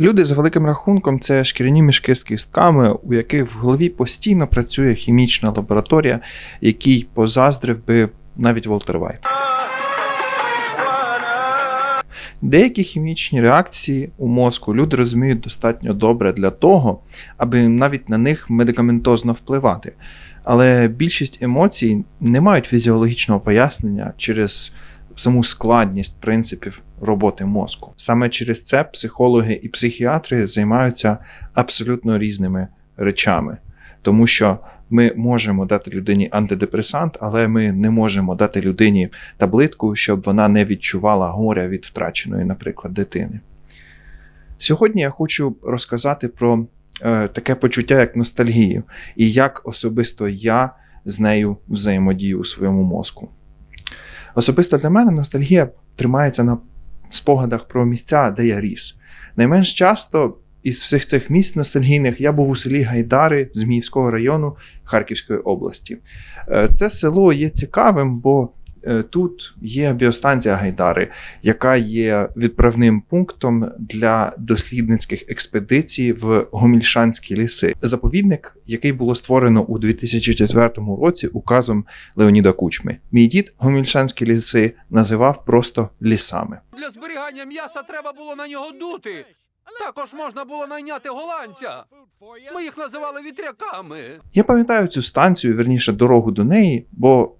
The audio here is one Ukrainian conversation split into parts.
Люди за великим рахунком це шкіряні мішки з кістками, у яких в голові постійно працює хімічна лабораторія, якій позаздрив би навіть Волтер Вайт. Деякі хімічні реакції у мозку люди розуміють достатньо добре для того, аби навіть на них медикаментозно впливати. Але більшість емоцій не мають фізіологічного пояснення через саму складність принципів роботи мозку. Саме через це психологи і психіатри займаються абсолютно різними речами, тому що ми можемо дати людині антидепресант, але ми не можемо дати людині таблетку, щоб вона не відчувала горя від втраченої, наприклад, дитини. Сьогодні я хочу розказати про е, таке почуття, як ностальгію, і як особисто я з нею взаємодію у своєму мозку. Особисто для мене ностальгія тримається на спогадах про місця, де я ріс. Найменш часто із всіх цих місць ностальгійних я був у селі Гайдари Зміївського району Харківської області. Е, Це село є цікавим, бо тут є біостанція Гайдари, яка є відправним пунктом для дослідницьких експедицій в Гомільшанські ліси. Заповідник, який було створено у 2004 році указом Леоніда Кучми. Мій дід Гомільшанські ліси називав просто лісами. Для зберігання м'яса треба було на нього дути. Також можна було найняти голландця. Ми їх називали вітряками. Я пам'ятаю цю станцію, верніше дорогу до неї, бо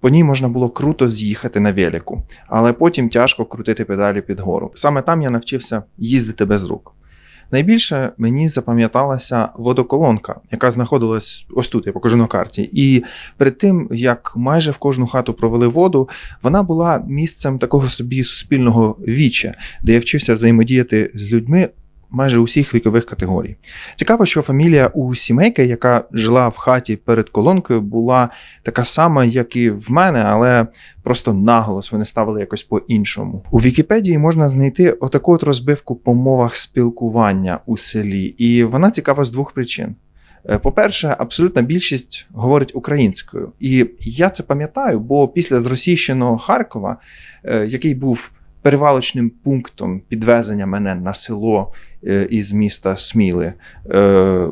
по ній можна було круто з'їхати на велику, але потім тяжко крутити педалі під гору. Саме там я навчився їздити без рук. Найбільше мені запам'яталася водоколонка, яка знаходилась ось тут, я покажу на карті. І перед тим, як майже в кожну хату провели воду, вона була місцем такого собі суспільного віччя, де я вчився взаємодіяти з людьми майже усіх вікових категорій. Цікаво, що фамілія у сімейки, яка жила в хаті перед колонкою, була така сама, як і в мене, але просто наголос вони ставили якось по-іншому. У Вікіпедії можна знайти отаку от розбивку по мовах спілкування у селі, і вона цікава з двох причин. Е, По-перше, абсолютна більшість говорить українською. І я це пам'ятаю, бо після зросійщеного Харкова, е, який був перевалочним пунктом підвезення мене на село із міста Сміли, е,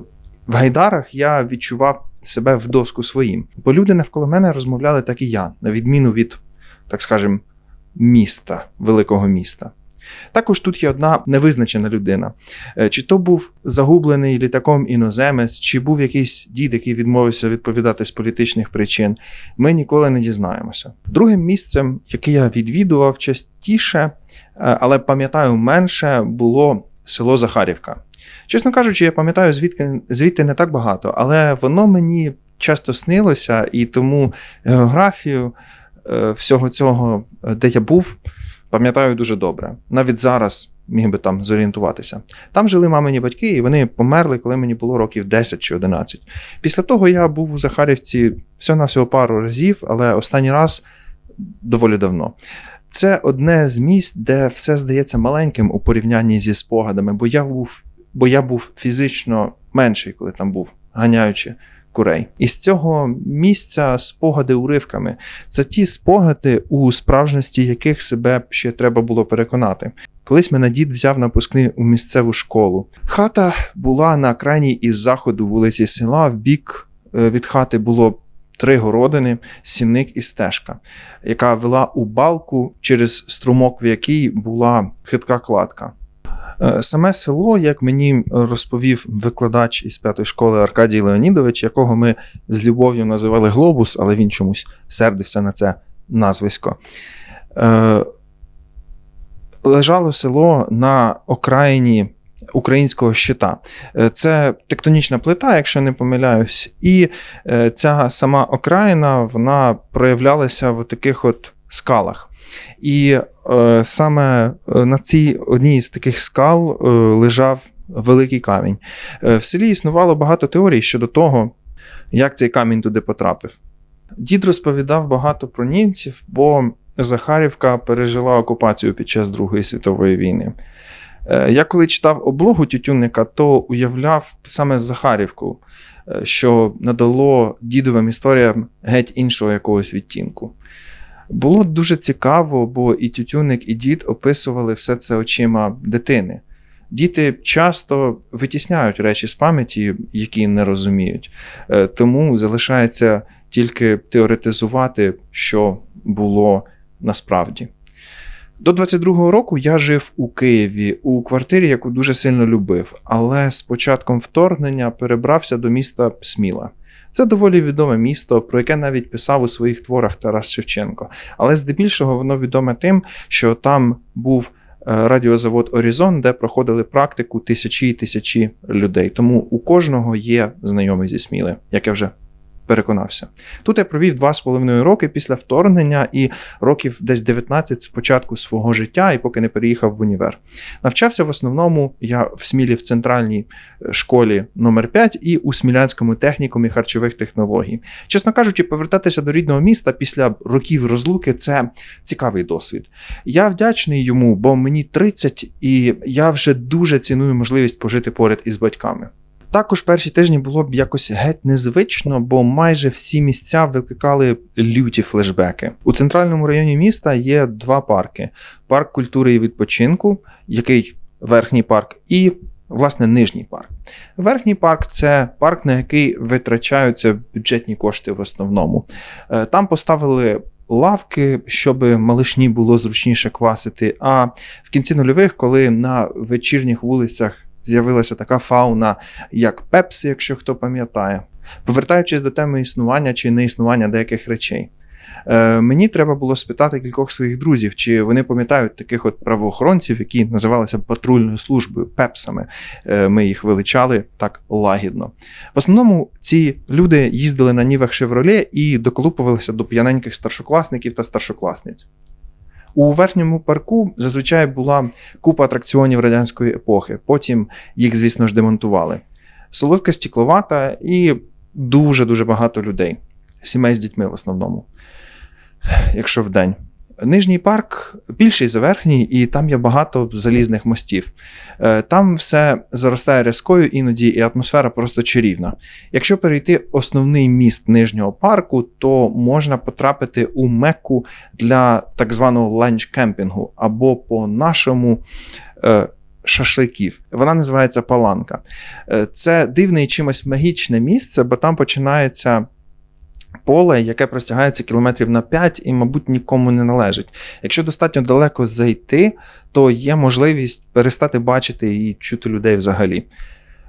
в Гайдарах я відчував себе в доску своїм. Бо люди навколо мене розмовляли так і я, на відміну від, так скажем, міста, великого міста. Також тут є одна невизначена людина. Е, Чи то був загублений літаком іноземець, чи був якийсь дід, який відмовився відповідати з політичних причин, ми ніколи не дізнаємося. Другим місцем, яке я відвідував частіше, е, але пам'ятаю менше, було село Захарівка. Чесно кажучи, я пам'ятаю звідки, звідти не так багато, але воно мені часто снилося, і тому географію е, всього цього, е, де я був, пам'ятаю дуже добре. Навіть зараз міг би там зорієнтуватися. Там жили мамині батьки, і вони померли, коли мені було років 10 чи 11. Після того я був у Захарівці всього-навсього пару разів, але останній раз доволі давно. Це одне з місць, де все здається маленьким у порівнянні зі спогадами, бо я був, бо я був фізично менший, коли там був, ганяючи курей. І з цього місця спогади уривками. Це ті спогади, у справжності яких себе ще треба було переконати. Колись мене дід взяв напускний у місцеву школу. Хата була на крайній із заходу вулиці села. В бік е, від хати було три городини, сінник і стежка, яка вела у балку через струмок, в якій була хитка кладка. Е, Саме село, як мені розповів викладач із п'ятої школи Аркадій Леонідович, якого ми з любов'ю називали Глобус, але він чомусь сердився на це назвисько. Е, Лежало село на окраїні українського щита. Е, Це тектонічна плита, якщо не помиляюсь, і е, ця сама окраїна вона проявлялася в таких от скалах. І е, саме е, на цій одній з таких скал е, лежав великий камінь. Е, в селі існувало багато теорій щодо того, як цей камінь туди потрапив. Дід розповідав багато про німців, бо Захарівка пережила окупацію під час Другої світової війни. Е, Я коли читав облогу Тютюнника, то уявляв саме Захарівку, е, що надало дідовим історіям геть іншого якогось відтінку. Було дуже цікаво, бо і Тютюник, і дід описували все це очима дитини. Діти часто витісняють речі з пам'яті, які не розуміють. Е, Тому залишається тільки теоретизувати, що було насправді. До 22-го року я жив у Києві у квартирі, яку дуже сильно любив, але з початком вторгнення перебрався до міста Сміла. Це доволі відоме місто, про яке навіть писав у своїх творах Тарас Шевченко. Але здебільшого воно відоме тим, що там був е, радіозавод Орізон, де проходили практику тисячі і тисячі людей. Тому у кожного є знайомий зі Сміли, як я вже переконався. Тут я провів два з половиною роки після вторгнення і років десь 19 з початку свого життя, і поки не переїхав в універ. Навчався в основному я в Смілі в центральній е, школі номер 5 і у Смілянському технікумі харчових технологій. Чесно кажучи, повертатися до рідного міста після років розлуки це цікавий досвід. Я вдячний йому, бо мені 30, і я вже дуже ціную можливість пожити поряд із батьками. Також перші тижні було б якось геть незвично, бо майже всі місця викликали люті флешбеки. У центральному районі міста є два парки: парк культури і відпочинку, який верхній парк, і власне нижній парк. Верхній парк це парк, на який витрачаються бюджетні кошти в основному. Е, Там поставили. Лавки, щоб малишні було зручніше квасити. А в кінці нульових, коли на вечірніх вулицях з'явилася така фауна, як пепси, якщо хто пам'ятає. Повертаючись до теми існування чи неіснування деяких речей. Е, мені треба було спитати кількох своїх друзів, чи вони пам'ятають таких от правоохоронців, які називалися патрульною службою, пепсами. Е, ми їх величали так лагідно. В основному ці люди їздили на нівах Шевроле і доколупувалися до п'яненьких старшокласників та старшокласниць. У верхньому парку зазвичай була купа атракціонів радянської епохи. Потім їх, звісно ж, демонтували. Солодка стікловата і дуже-дуже багато людей. Сімей з дітьми в основному, якщо в день. Нижній парк більший за верхній, і там є багато залізних мостів. Е, Там все заростає рязкою іноді, і атмосфера просто чарівна. Якщо перейти основний міст нижнього парку, то можна потрапити у Мекку для так званого ланч-кемпінгу, або по-нашому е, шашликів. Вона називається Паланка. Е, Це дивне і чимось магічне місце, бо там починається. Поле, яке простягається кілометрів на 5 і, мабуть, нікому не належить. Якщо достатньо далеко зайти, то є можливість перестати бачити і чути людей взагалі.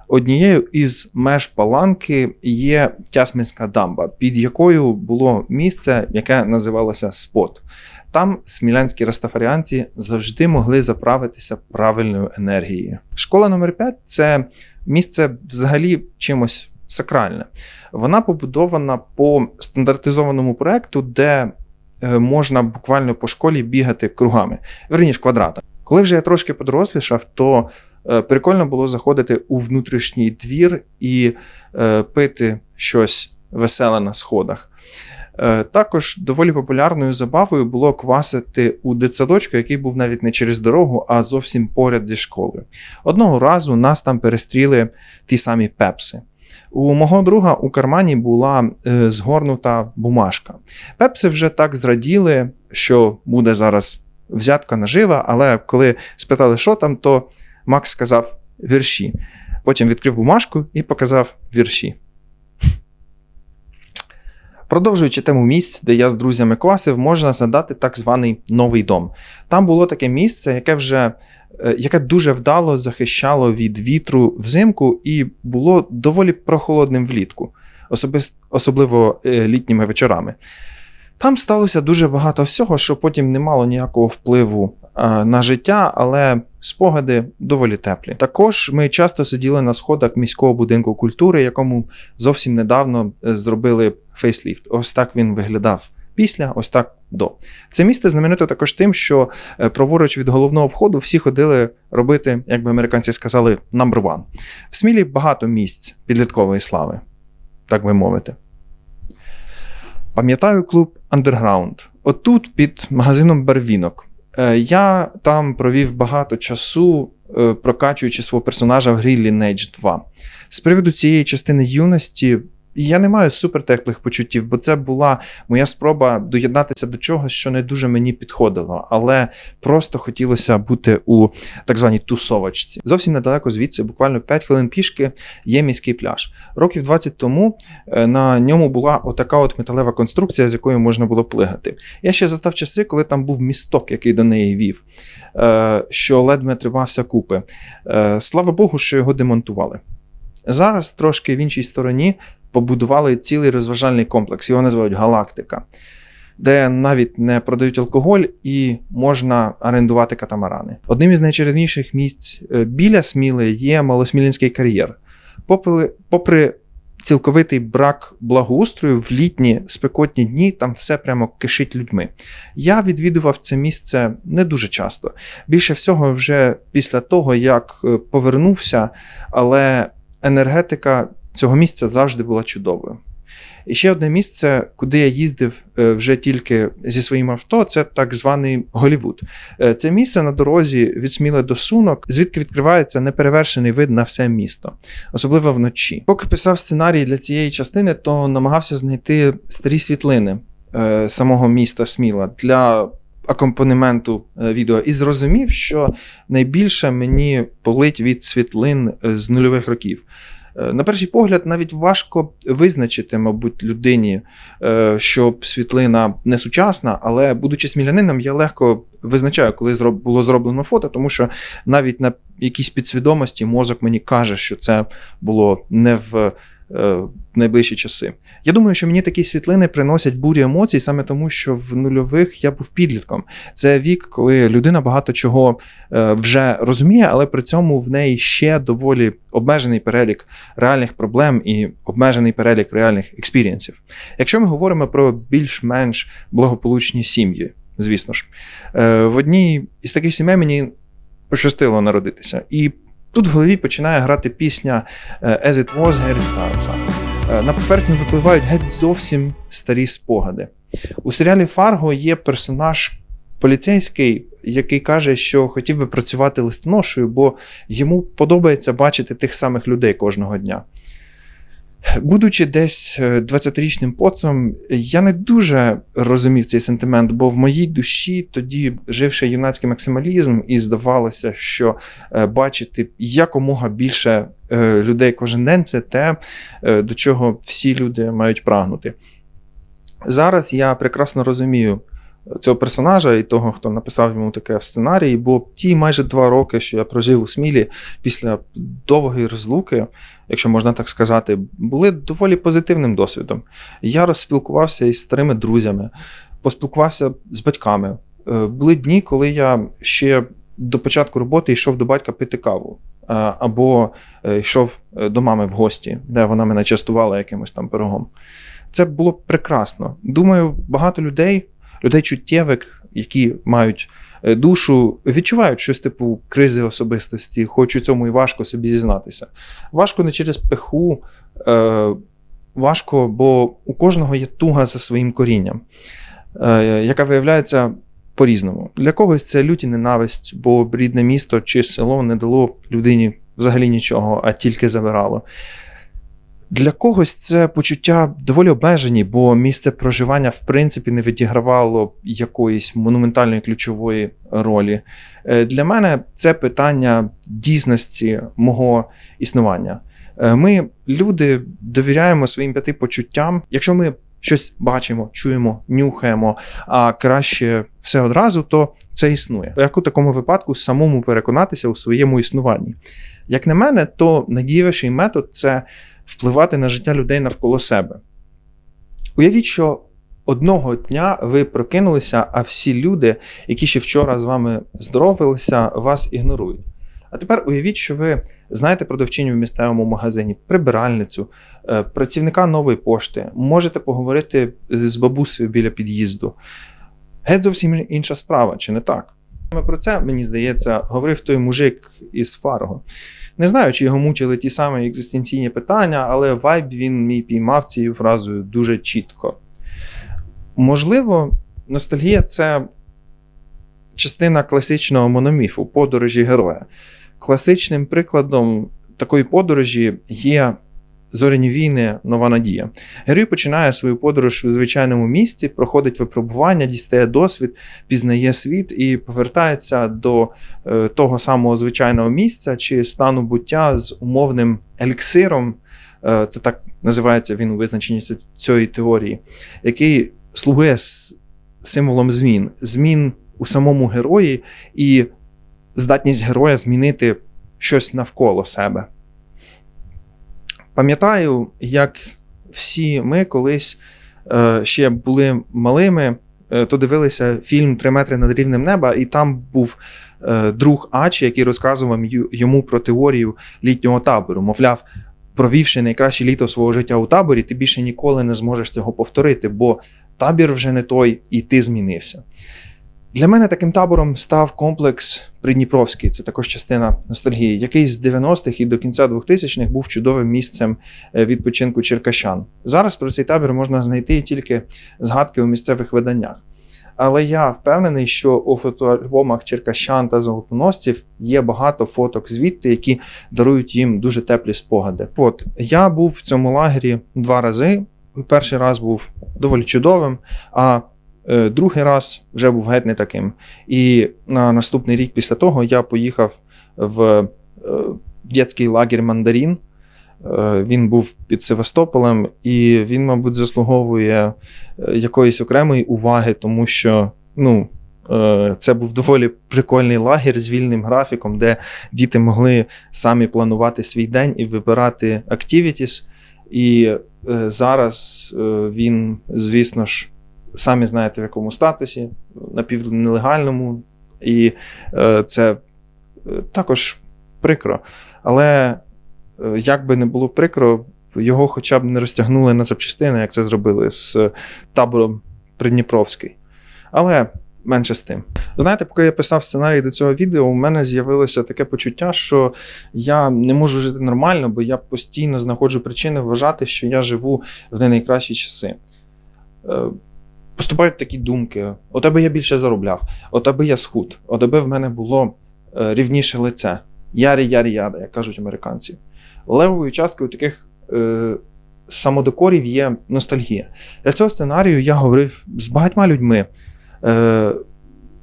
Однією із меж паланки є Тясминська дамба, під якою було місце, яке називалося Спот. Там смілянські растафаріанці завжди могли заправитися правильною енергією. Школа номер 5 це місце взагалі чимось сакральне. Вона побудована по стандартизованому проекту, де е, можна буквально по школі бігати кругами, верніше квадратом. Коли вже я трошки подорослішав, то е, прикольно було заходити у внутрішній двір і е, пити щось веселе на сходах. Також доволі популярною забавою було квасити у дитсадочку, який був навіть не через дорогу, а зовсім поряд зі школою. Одного разу нас там перестріли ті самі пепси. У мого друга у кармані була е, згорнута бумажка. Пепси вже так зраділи, що буде зараз взятка нажива, але коли спитали, що там, то Макс сказав вірші. Потім відкрив бумажку і показав вірші. Продовжуючи тему місць, де я з друзями квасив, можна згадати так званий новий дом. Там було таке місце, яке вже яке дуже вдало захищало від вітру взимку і було доволі прохолодним влітку, особливо е, літніми вечорами. Там сталося дуже багато всього, що потім не мало ніякого впливу е, на життя, але спогади доволі теплі. Також ми часто сиділи на сходах міського будинку культури, якому зовсім недавно е, зробили фейсліфт. Ось так він виглядав після, ось так до. Це місце знаменито також тим, що е, праворуч від головного входу всі ходили робити, як би американці сказали, number one. В Смілі багато місць підліткової слави, так би мовити. Пам'ятаю клуб Underground. Отут під магазином Барвінок. Е, Я там провів багато часу, е, прокачуючи свого персонажа в грі Lineage 2. З приводу цієї частини юності Я не маю супертеплих почуттів, бо це була моя спроба доєднатися до чогось, що не дуже мені підходило, але просто хотілося бути у так званій тусовочці. Зовсім недалеко звідси, буквально 5 хвилин пішки, є міський пляж. Років 20 тому е, на ньому була отака от металева конструкція, з якою можна було плигати. Я ще застав часи, коли там був місток, який до неї вів, е, що ледве тримався купи. Е, Слава Богу, що його демонтували. Зараз трошки в іншій стороні побудували цілий розважальний комплекс, його називають Галактика, де навіть не продають алкоголь і можна орендувати катамарани. Одним із найчарівніших місць е, біля Сміли є Малосмілінський кар'єр. Попри, попри цілковитий брак благоустрою в літні спекотні дні, там все прямо кишить людьми. Я відвідував це місце не дуже часто. Більше всього, вже після того, як е, повернувся, але енергетика цього місця завжди була чудовою. І ще одне місце, куди я їздив е, вже тільки зі своїм авто, це так званий Голівуд. Е, Це місце на дорозі від Сміли до Сунок, звідки відкривається неперевершений вид на все місто, особливо вночі. Поки писав сценарій для цієї частини, то намагався знайти старі світлини е, самого міста Сміла для акомпанементу відео і зрозумів, що найбільше мені болить від світлин з нульових років. Е, На перший погляд, навіть важко визначити, мабуть, людині, е, що світлина не сучасна, але будучи смілянином, я легко визначаю, коли було зроблено фото, тому що навіть на якійсь підсвідомості мозок мені каже, що це було не в е, найближчі часи. Я думаю, що мені такі світлини приносять бурю емоцій саме тому, що в нульових я був підлітком. Це вік, коли людина багато чого е, вже розуміє, але при цьому в неї ще доволі обмежений перелік реальних проблем і обмежений перелік реальних експірієнсів. Якщо ми говоримо про більш-менш благополучні сім'ї, звісно ж, е, в одній із таких сімей мені пощастило народитися. І тут в голові починає грати пісня е, As It Was Гаррі Стайлса. Е, На поверхню випливають геть зовсім старі спогади. У серіалі Фарго є персонаж поліцейський, який каже, що хотів би працювати листоношою, бо йому подобається бачити тих самих людей кожного дня. Будучи десь е, 20-річним поцом, я не дуже розумів цей сентимент, бо в моїй душі тоді жив ще юнацький максималізм, і здавалося, що е, бачити якомога більше е, людей кожен день це те, е, до чого всі люди мають прагнути. Зараз я прекрасно розумію цього персонажа і того, хто написав йому таке в сценарії, бо ті майже два роки, що я прожив у Смілі після довгої розлуки, якщо можна так сказати, були доволі позитивним досвідом. Я розспілкувався із старими друзями, поспілкувався з батьками. Е, Були дні, коли я ще до початку роботи йшов до батька пити каву. е, Або е, йшов до мами в гості, де вона мене частувала якимось там пирогом. Це було прекрасно. Думаю, багато людей, людей чуттєвих, які мають душу, відчувають щось типу кризи особистості, хоч у цьому і важко собі зізнатися. Важко не через пиху, е, важко, бо у кожного є туга за своїм корінням, е, яка виявляється по-різному. Для когось це люті ненависть, бо рідне місто чи село не дало людині взагалі нічого, а тільки забирало. Для когось це почуття доволі обмежені, бо місце проживання в принципі не відігравало якоїсь монументальної ключової ролі. Е, Для мене це питання дійсності мого існування. Е, Ми, люди, довіряємо своїм п'яти почуттям. Якщо ми щось бачимо, чуємо, нюхаємо, а краще все одразу, то це існує. Як у такому випадку самому переконатися у своєму існуванні. Як на мене, то надієвіший метод це впливати на життя людей навколо себе. Уявіть, що одного дня ви прокинулися, а всі люди, які ще вчора з вами здоровилися, вас ігнорують. А тепер уявіть, що ви знаєте продавчиню в місцевому магазині, прибиральницю, е, працівника нової пошти, можете поговорити з бабусею біля під'їзду. Геть зовсім інша справа, чи не так? Саме про це, мені здається, говорив той мужик із Фарго. Не знаю, чи його мучили ті самі екзистенційні питання, але вайб він мій піймав цією фразою дуже чітко. Можливо, ностальгія це частина класичного мономіфу подорожі героя. Класичним прикладом такої подорожі є Зоряні війни, нова надія. Герой починає свою подорож у звичайному місці, проходить випробування, дістає досвід, пізнає світ і повертається до е, того самого звичайного місця чи стану буття з умовним еліксиром. Е, це так називається він у визначенні цієї теорії, який слугує символом змін, змін у самому герої і здатність героя змінити щось навколо себе. Пам'ятаю, як всі ми колись е, ще були малими, е, то дивилися фільм Три метри над рівнем неба, і там був е, друг Ачі, який розказував йому про теорію літнього табору. Мовляв, провівши найкраще літо свого життя у таборі, ти більше ніколи не зможеш цього повторити, бо табір вже не той, і ти змінився. Для мене таким табором став комплекс Придніпровський, це також частина ностальгії, який з 90-х і до кінця 2000-х був чудовим місцем е, відпочинку черкащан. Зараз про цей табір можна знайти тільки згадки у місцевих виданнях. Але я впевнений, що у фотоальбомах черкащан та золотоносців є багато фоток звідти, які дарують їм дуже теплі спогади. От я був в цьому лагері два рази. Перший раз був доволі чудовим, а другий раз вже був геть не таким. І на наступний рік після того я поїхав в е, дитячий лагерь Мандарін. Е, Він був під Севастополем, і він, мабуть, заслуговує е, якоїсь окремої уваги, тому що ну, е, це був доволі прикольний лагерь з вільним графіком, де діти могли самі планувати свій день і вибирати activities. І е, зараз е, він, звісно ж, самі знаєте, в якому статусі, напівнелегальному, і е, це е, також прикро. Але е, як би не було прикро, його хоча б не розтягнули на запчастини, як це зробили з табором Придніпровський. Але менше з тим. Знаєте, поки я писав сценарій до цього відео, у мене з'явилося таке почуття, що я не можу жити нормально, бо я постійно знаходжу причини вважати, що я живу в не найкращі часи. Поступають такі думки: от аби я більше заробляв, от аби я схуд, от аби в мене було е, рівніше лице. Ярі ярі яда, як кажуть американці. Левою часткою таких е, самодокорів є ностальгія. Для цього сценарію я говорив з багатьма людьми, е,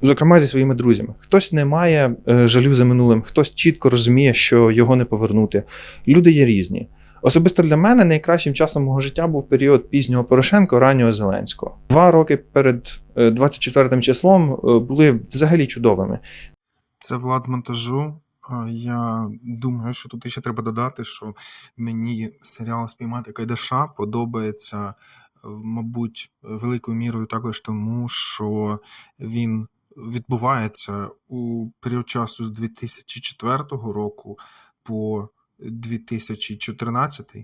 зокрема зі своїми друзями. Хтось не має е, жалю за минулим, хтось чітко розуміє, що його не повернути. Люди є різні. Особисто для мене найкращим часом мого життя був період пізнього Порошенка, раннього Зеленського. Два роки перед е, 24 числом е, були взагалі чудовими. Це Влад з монтажу. Я думаю, що тут ще треба додати, що мені серіал Спіймати Кайдаша подобається, е, мабуть, великою мірою також тому, що він відбувається у період часу з 2004 року по 2014.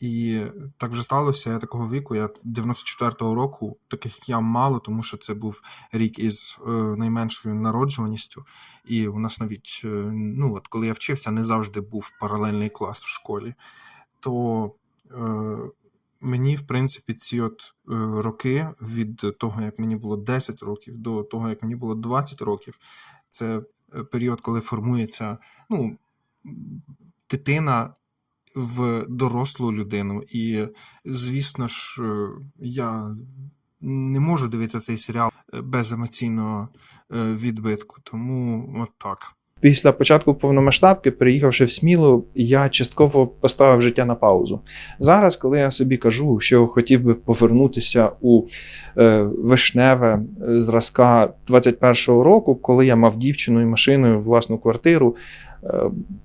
І так вже сталося. Я такого віку, я 94-го року, таких як я мало, тому що це був рік із е, найменшою народжуваністю. І у нас навіть, е, ну от коли я вчився, не завжди був паралельний клас в школі. То е, мені, в принципі, ці от е, роки від того, як мені було 10 років, до того, як мені було 20 років, це е, період, коли формується ну, дитина в дорослу людину. І, звісно ж, е, я не можу дивитися цей серіал е, без емоційного е, відбитку. Тому от так. Після початку повномасштабки, переїхавши в Смілу, я частково поставив життя на паузу. Зараз, коли я собі кажу, що хотів би повернутися у е, вишневе зразка 21-го року, коли я мав дівчину і машиною власну квартиру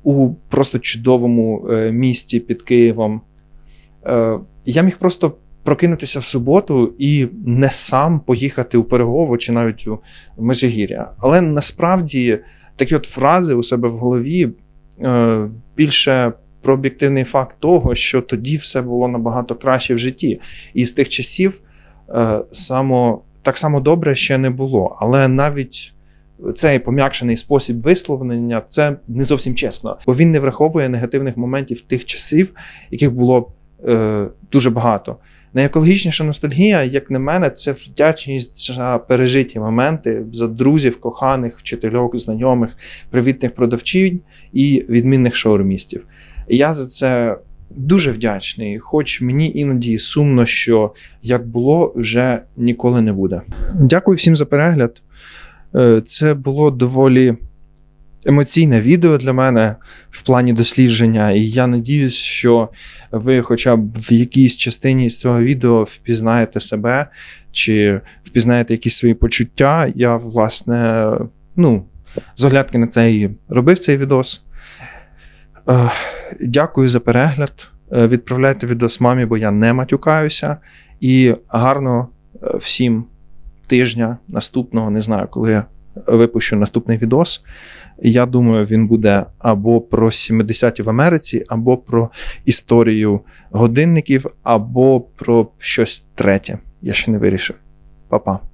у просто чудовому е, місті під Києвом, е, я міг просто прокинутися в суботу і не сам поїхати у Перегово чи навіть у Межигір'я. Але насправді такі от фрази у себе в голові е, більше про об'єктивний факт того, що тоді все було набагато краще в житті. І з тих часів само, так само добре ще не було. Але навіть цей пом'якшений спосіб висловлення це не зовсім чесно, бо він не враховує негативних моментів тих часів, яких було е, дуже багато. Найекологічніша ностальгія, як на мене, це вдячність за пережиті моменти, за друзів, коханих, вчительок, знайомих, привітних продавчинь і відмінних шаурмістів. І я за це дуже вдячний, хоч мені іноді сумно, що як було, вже ніколи не буде. Дякую всім за перегляд. Е, Це було доволі емоційне відео для мене в плані дослідження, і я надіюсь, що ви хоча б в якійсь частині з цього відео впізнаєте себе чи впізнаєте якісь свої почуття. Я, власне, ну, з оглядки на це і робив цей відос. Е, Дякую за перегляд. Е, Відправляйте відос мамі, бо я не матюкаюся. І гарно всім тижня наступного, не знаю, коли я випущу наступний відос. Я думаю, він буде або про 70-ті в Америці, або про історію годинників, або про щось третє. Я ще не вирішив. Па-па.